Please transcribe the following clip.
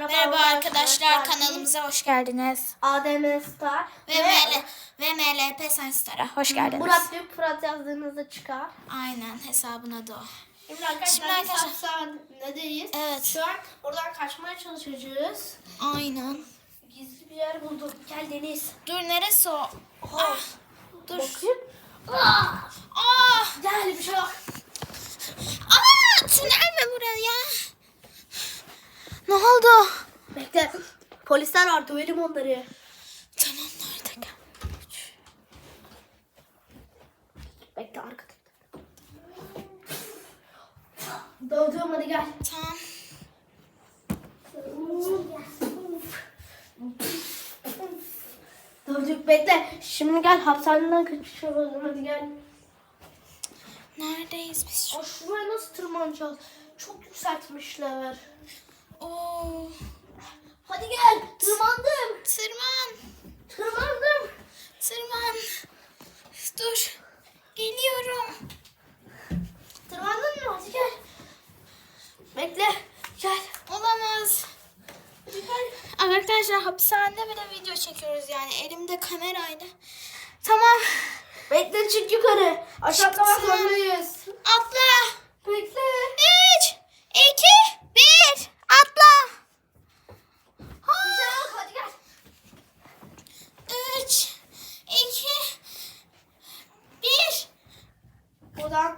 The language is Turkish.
Merhaba arkadaşlar kanalımıza hoş geldiniz. Adem Star Ve, ML, ve MLP Science Star'a hoş geldiniz. Murat Büyük Fırat yazdığınızda çıkar. Aynen hesabına da o. Şimdi Şimdi arkadaşlar biz arkadaşlar- hapishanedeyiz. Evet. Şu an oradan kaçmaya çalışacağız. Aynen. Gizli bir yer buldum. Gel Deniz. Dur neresi o? Ah, dur. Bakayım. Ah, Ne oldu? Bekle. Polisler var dövelim onları. Tamam nerede gel. Bekle arkada. Dövdüm hadi gel. Tamam. Dövdük bekle. Şimdi gel hapishaneden kaçışalım hadi gel. Neredeyiz biz? Aa, şuraya nasıl tırmanacağız? Çok yükseltmişler. Oo, Hadi gel. Tırmandım. tırman. Tırmandım. Tırman. Dur. Geliyorum. Tırmandın mı? Hadi gel. Bekle. Gel. Olamaz. Hadi gel. Arkadaşlar hapishanede bile video çekiyoruz yani elimde kamerayla. Tamam. Bekle çık yukarı. Aşağıda Çıktım. bakmalıyız. buradan